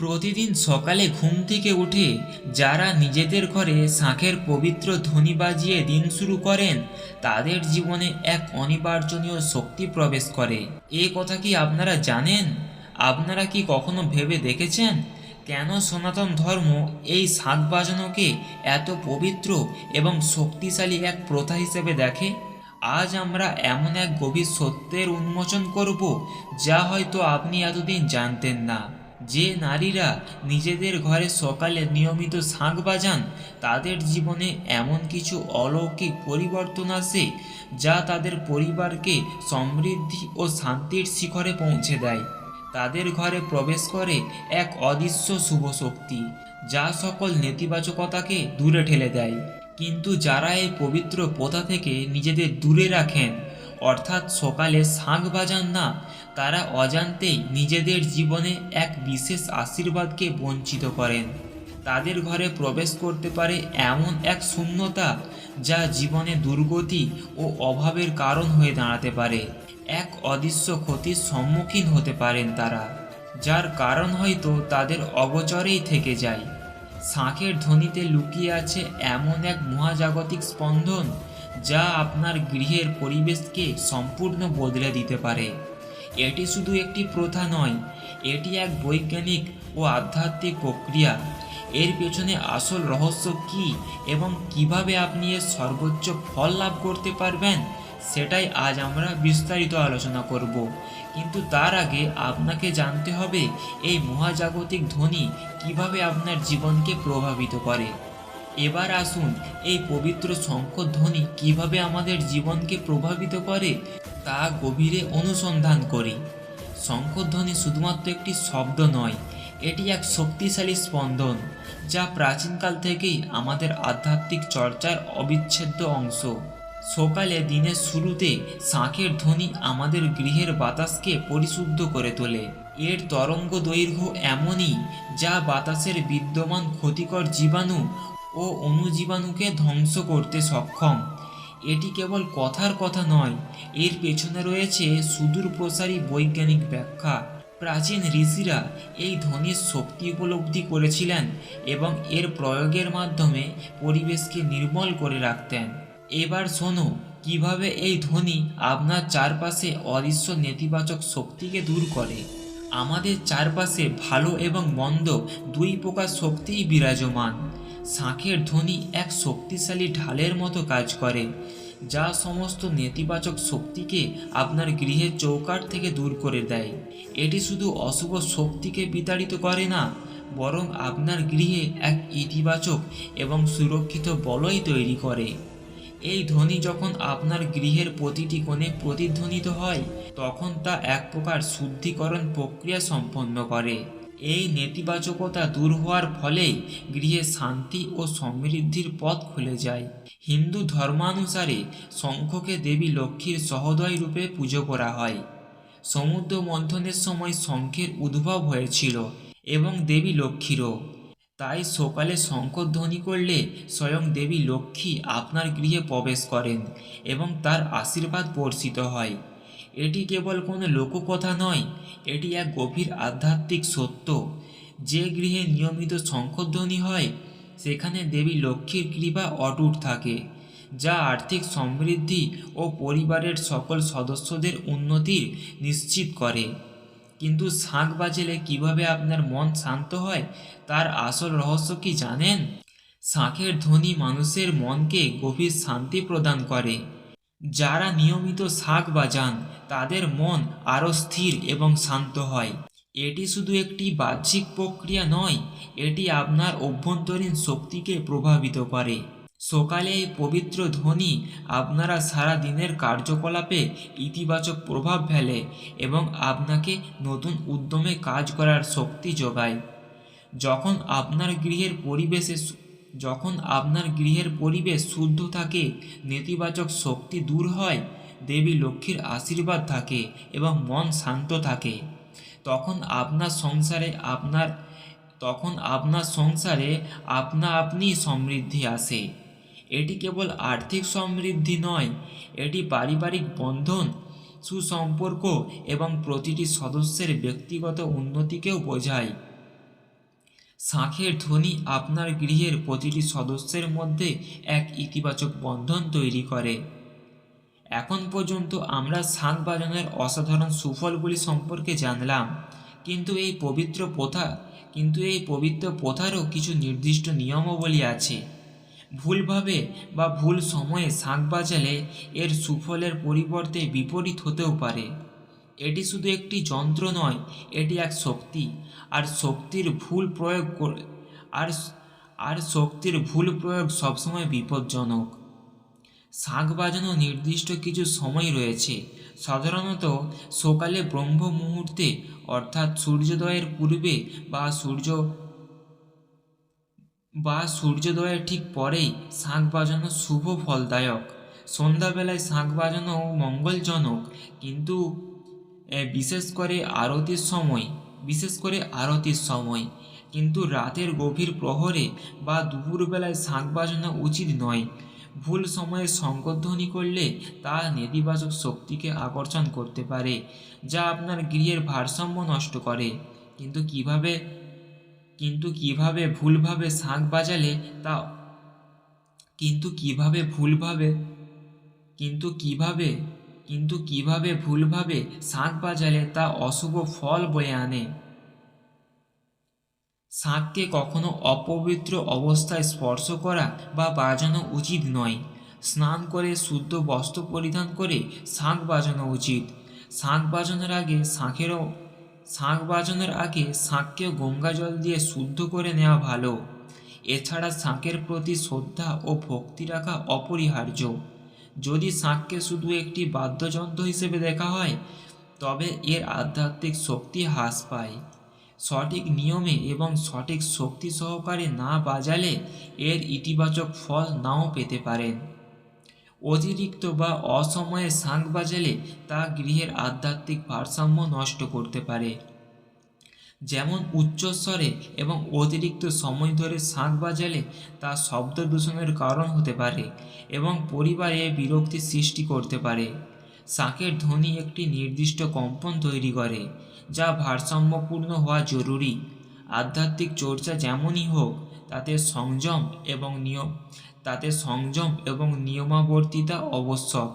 প্রতিদিন সকালে ঘুম থেকে উঠে যারা নিজেদের ঘরে শাঁখের পবিত্র ধ্বনি বাজিয়ে দিন শুরু করেন, তাদের জীবনে এক অনিবার্জনীয় শক্তি প্রবেশ করে। এ কথা কি আপনারা জানেন? আপনারা কি কখনো ভেবে দেখেছেন? কেন সনাতন ধর্ম এই শাঁখ বাজানোকে এত পবিত্র এবং শক্তিশালী এক প্রথা হিসেবে দেখে? আজ আমরা এমন এক গভীর সত্যের উন্মোচন করব, যা হয়তো আপনি এতদিন জানতেন না। যে নারীরা নিজেদের ঘরে সকালে নিয়মিত শাঁখ বাজান, তাদের জীবনে এমন কিছু অলৌকিক পরিবর্তন আসে যা তাদের পরিবারকে সমৃদ্ধি ও শান্তির শিখরে পৌঁছে দেয়। তাদের ঘরে প্রবেশ করে এক অদৃশ্য শুভ শক্তি, যা সকল নেতিবাচকতাকে দূরে ঠেলে দেয়। কিন্তু যারা এই পবিত্র প্রথা থেকে নিজেদের দূরে রাখেন, অর্থাৎ সকালে শাঁখ বাজান না তারা অজান্তেই নিজেদের জীবনে এক বিশেষ আশীর্বাদকে বঞ্চিত করেন। তাদের ঘরে প্রবেশ করতে পারে এমন এক শূন্যতা যা জীবনে দুর্গতি ও অভাবের কারণ হয়ে দাঁড়াতে পারে। এক অদৃশ্য ক্ষতির সম্মুখীন হতে পারেন তারা, যার কারণ হয়তো তাদের অগচরেই থেকে যায়। শাঁখের ধ্বনিতে লুকিয়ে আছে এমন এক মহাজাগতিক স্পন্দন যা আপনার গৃহের পরিবেশকে সম্পূর্ণ বদলে দিতে পারে। এটি শুধু একটি প্রথা নয়, এটি এক বৈজ্ঞানিক ও আধ্যাত্মিক প্রক্রিয়া। এর পেছনে আসল রহস্য কী এবং কীভাবে আপনি এর সর্বোচ্চ ফল লাভ করতে পারবেন, সেটাই আজ আমরা বিস্তারিত আলোচনা করব। কিন্তু তার আগে আপনাকে জানতে হবে এই মহাজাগতিক ধ্বনি কীভাবে আপনার জীবনকে প্রভাবিত করে। এবার আসুন এই পবিত্র শঙ্খ ধ্বনি কীভাবে আমাদের জীবনকে প্রভাবিত করে তা গভীরে অনুসন্ধান করি। শঙ্খধ্বনি শুধুমাত্র একটি শব্দ নয়, এটি এক শক্তিশালী স্পন্দন, যা প্রাচীনকাল থেকেই আমাদের আধ্যাত্মিক চর্চার অবিচ্ছেদ্য অংশ। সকালে দিনের শুরুতে শাঁখের ধ্বনি আমাদের গৃহের বাতাসকে পরিশুদ্ধ করে তোলে। এর তরঙ্গ দৈর্ঘ্য এমনই, যা বাতাসের বিদ্যমান ক্ষতিকর জীবাণু ও অণুজীবাণুকে ধ্বংস করতে সক্ষম। এটি কেবল কথার কথা নয়, এর পেছনে রয়েছে সুদূর প্রসারী বৈজ্ঞানিক ব্যাখ্যা। প্রাচীন ঋষিরা এই ধ্বনির শক্তি উপলব্ধি করেছিলেন এবং এর প্রয়োগের মাধ্যমে পরিবেশকে নির্মল করে রাখতেন। এবার শোনো, কীভাবে এই ধ্বনি আপনার চারপাশে অদৃশ্য নেতিবাচক শক্তিকে দূর করে? আমাদের চারপাশে ভালো এবং মন্দ দুই প্রকার শক্তিই বিরাজমান। শাঁখের ধ্বনি এক শক্তিশালী ঢালের মতো কাজ করে, যা সমস্ত নেতিবাচক শক্তিকে আপনার গৃহের চৌকাঠ থেকে দূর করে দেয়। এটি শুধু অশুভ শক্তিকে বিতাড়িত করে না, বরং আপনার গৃহে এক ইতিবাচক এবং সুরক্ষিত বলয় তৈরি করে। এই ধ্বনি যখন আপনার গৃহের প্রতিটি কোণে প্রতিধ্বনিত হয়, তখন তা এক প্রকার শুদ্ধিকরণ প্রক্রিয়া সম্পন্ন করে। এই নেতিবাচকতা দূর হওয়ার ফলেই গৃহে শান্তি ও সমৃদ্ধির পথ খুলে যায়। হিন্দু ধর্মানুসারে শঙ্খকে দেবী লক্ষ্মীর সহোদয় রূপে পুজো করা হয়। সমুদ্র মন্থনের সময় শঙ্খের উদ্ভব হয়েছিল এবং দেবী লক্ষ্মীরও। তাই সকালে শঙ্খধ্বনি করলে স্বয়ং দেবী লক্ষ্মী আপনার গৃহে প্রবেশ করেন এবং তার আশীর্বাদ বর্ষিত হয়। এটি কেবল কোনো লোককথা নয়, এটি এক গভীর আধ্যাত্মিক সত্য। যে গৃহে নিয়মিত শঙ্খধ্বনি হয়, সেখানে দেবী লক্ষ্মীর কৃপা অটুট থাকে, যা আর্থিক সমৃদ্ধি ও পরিবারের সকল সদস্যদের উন্নতির নিশ্চিত করে। কিন্তু শাঁখ বাজলে কীভাবে আপনার মন শান্ত হয়, তার আসল রহস্য কি জানেন? শাঁখের ধ্বনি মানুষের মনকে গভীর শান্তি প্রদান করে। যারা নিয়মিত শাঁখ বাজান, তাদের মন আরও স্থির এবং শান্ত হয়। এটি শুধু একটি বাহ্যিক প্রক্রিয়া নয়, এটি আপনার অভ্যন্তরীণ শক্তিকে প্রভাবিত করে। সকালে এই পবিত্র ধ্বনি আপনারা সারা দিনের কার্যকলাপে ইতিবাচক প্রভাব ফেলে এবং আপনাকে নতুন উদ্যমে কাজ করার শক্তি যোগায়। যখন আপনার গৃহের পরিবেশে যখন আপনার গৃহের পরিবেশ শুদ্ধ থাকে, নেতিবাচক শক্তি দূর হয়, দেবী লক্ষ্মীর আশীর্বাদ থাকে এবং মন শান্ত থাকে। তখন আপনার সংসারে আপনার, তখন আপনার সংসারে আপনা আপনি সমৃদ্ধি আসে। এটি কেবল আর্থিক সমৃদ্ধি নয়, এটি পারিবারিক বন্ধন, সুসম্পর্ক এবং প্রতিটি সদস্যের ব্যক্তিগত উন্নতিকেও বোঝায়। শাঁখের ধ্বনি আপনার গৃহের প্রতিটি সদস্যের মধ্যে এক ইতিবাচক বন্ধন তৈরি করে। এখন পর্যন্ত আমরা শাঁখ বাজানোর অসাধারণ সুফলগুলি সম্পর্কে জানলাম, কিন্তু এই পবিত্র প্রথা, কিন্তু এই পবিত্র প্রথারও কিছু নির্দিষ্ট নিয়মাবলী আছে। ভুলভাবে বা ভুল সময়ে শাঁখ বাজালে এর সুফলের পরিবর্তে বিপরীত হতেও পারে। এটি শুধু একটি যন্ত্র নয়, এটি এক শক্তি। আর শক্তির ভুল প্রয়োগ করে আর আর শক্তির ভুল প্রয়োগ সবসময় বিপজ্জনক। শাঁখ বাজানো নির্দিষ্ট কিছু সময় রয়েছে। সাধারণত সকালে ব্রহ্ম মুহূর্তে, অর্থাৎ সূর্যোদয়ের পূর্বে বা সূর্য, বা সূর্যোদয়ের ঠিক পরেই শাঁখ বাজানো শুভ ফলদায়ক। সন্ধ্যাবেলায় শাঁখ বাজানো মঙ্গলজনক। কিন্তু বিশেষ করে আরতির সময়, বিশেষ করে আরতির সময়। কিন্তু রাতের গভীর প্রহরে বা দুপুরবেলায় শাঁখ বাজানো উচিত নয়। ভুল সময়ে শঙ্করধ্বনি করলে তা নেতিবাচক শক্তিকে আকর্ষণ করতে পারে, যা আপনার গৃহের ভারসাম্য নষ্ট করে। কিন্তু কীভাবে কিন্তু কীভাবে ভুলভাবে শাঁখ বাজালে তা, কিন্তু কীভাবে ভুলভাবে, কিন্তু কীভাবে কিন্তু কীভাবে ভুলভাবে শাঁখ বাজালে তা অশুভ ফল বয়ে আনে? শাঁখকে কখনো অপবিত্র অবস্থায় স্পর্শ করা বা বাজানো উচিত নয়। স্নান করে শুদ্ধ বস্ত্র পরিধান করে শাঁখ বাজানো উচিত। শাঁখ বাজানোর আগে শাঁখেরও শাঁখ বাজানোর আগে শাঁখকে গঙ্গা জল দিয়ে শুদ্ধ করে নেওয়া ভালো। এছাড়া শাঁখের প্রতি শ্রদ্ধা ও ভক্তি রাখা অপরিহার্য। যদি শাঁখকে শুধু একটি বাদ্যযন্ত্র হিসেবে দেখা হয়, তবে এর আধ্যাত্মিক শক্তি হ্রাস পায়। সঠিক নিয়মে এবং সঠিক শক্তি সহকারে না বাজালে এর ইতিবাচক ফল নাও পেতে পারেন। অতিরিক্ত বা অসময়ে শাঁখ বাজালে তা গৃহের আধ্যাত্মিক ভারসাম্য নষ্ট করতে পারে। যেমন উচ্চস্বরে এবং অতিরিক্ত সময় ধরে শাঁখ বাজালে তা শব্দ দূষণের কারণ হতে পারে এবং পরিবারে বিরক্তি সৃষ্টি করতে পারে। শাঁখের ধ্বনি একটি নির্দিষ্ট কম্পন তৈরি করে, যা ভারসাম্যপূর্ণ হওয়া জরুরি। আধ্যাত্মিক চর্চা যেমনই হোক, তাতে সংযম এবং নিয়ম তাতে সংযম এবং নিয়মাবর্তিতা আবশ্যক।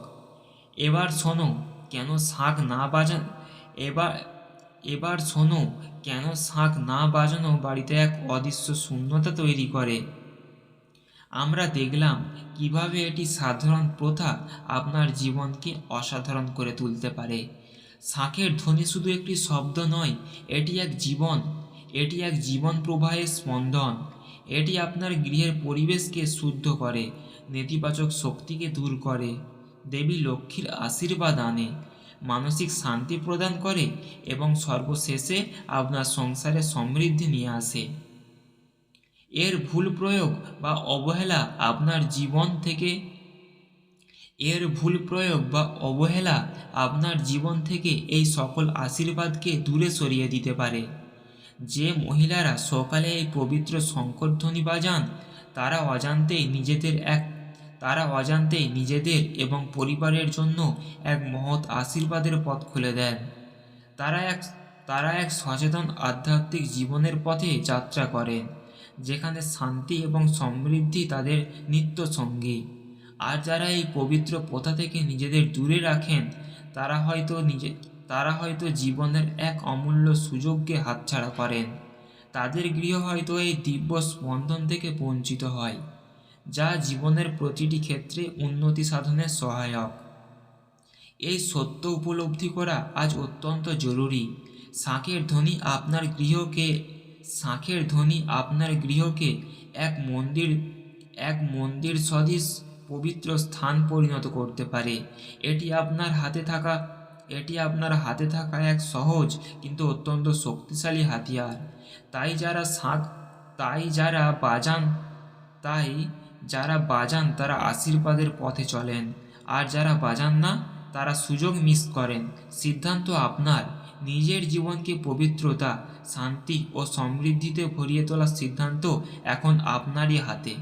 এবার শোনো, কেন শাঁখ না বাজান এবার এবার শোনো, কেন শাঁখ না বাজানো বাড়িতে এক অদৃশ্য শূন্যতা তৈরি করে? আমরা দেখলাম কীভাবে এটি সাধারণ প্রথা আপনার জীবনকে অসাধারণ করে তুলতে পারে। শাঁখের ধ্বনি শুধু একটি শব্দ নয়, এটি এক জীবন। এটি এক জীবন প্রবাহের স্পন্দন। এটি আপনার গৃহের পরিবেশকে শুদ্ধ করে, নেতিবাচক শক্তিকে দূর করে। দেবী লক্ষ্মীর আশীর্বাদ আনে। মানসিক শান্তি প্রদান করে এবং সর্বশেষে আপনার সংসারে সমৃদ্ধি নিয়ে আসে। এর ভুল প্রয়োগ বা অবহেলা আপনার জীবন থেকে এর ভুল প্রয়োগ বা অবহেলা আপনার জীবন থেকে এই সকল আশীর্বাদকে দূরে সরিয়ে দিতে পারে। যে মহিলারা সকালে এই পবিত্র শঙ্করধ্বনি বাজান, তারা অজান্তেই নিজেদের এক তারা অজান্তেই নিজেদের এবং পরিবারের জন্য এক মহৎ আশীর্বাদের পথ খুলে দেন। তারা এক তারা এক সচেতন আধ্যাত্মিক জীবনের পথে যাত্রা করেন, যেখানে শান্তি এবং সমৃদ্ধি তাদের নিত্য সঙ্গী। আর যারা এই পবিত্র প্রথা থেকে নিজেদের দূরে রাখেন, তারা হয়তো নিজে, তারা হয়তো জীবনের এক অমূল্য সুযোগকে হাতছাড়া করেন। তাদের গৃহ হয়তো এই দিব্য স্পন্দন থেকে বঞ্চিত হয়। যা জীবনের প্রতিটি ক্ষেত্রে উন্নতি সাধনের সহায়ক। এই সত্য উপলব্ধি করা আজ অত্যন্ত জরুরি। শাঁখের ধ্বনি আপনার গৃহকে, শাঁখের ধ্বনি আপনার গৃহকে এক মন্দির এক মন্দির সদৃশ পবিত্র স্থান পরিণত করতে পারে। এটি আপনার হাতে থাকা, এটি আপনার হাতে থাকা এক সহজ কিন্তু অত্যন্ত শক্তিশালী হাতিয়ার। তাই যারা শাঁখ, তাই যারা বাজান, তাই যারা বাজান, তারা আশীর্বাদের পথে চলেন। আর যারা বাজান না, তারা সুযোগ মিস করেন। সিদ্ধান্ত আপনার। নিজের জীবনকে পবিত্রতা, শান্তি ও সমৃদ্ধিতে ভরিয়ে তোলার সিদ্ধান্ত এখন আপনারই হাতে।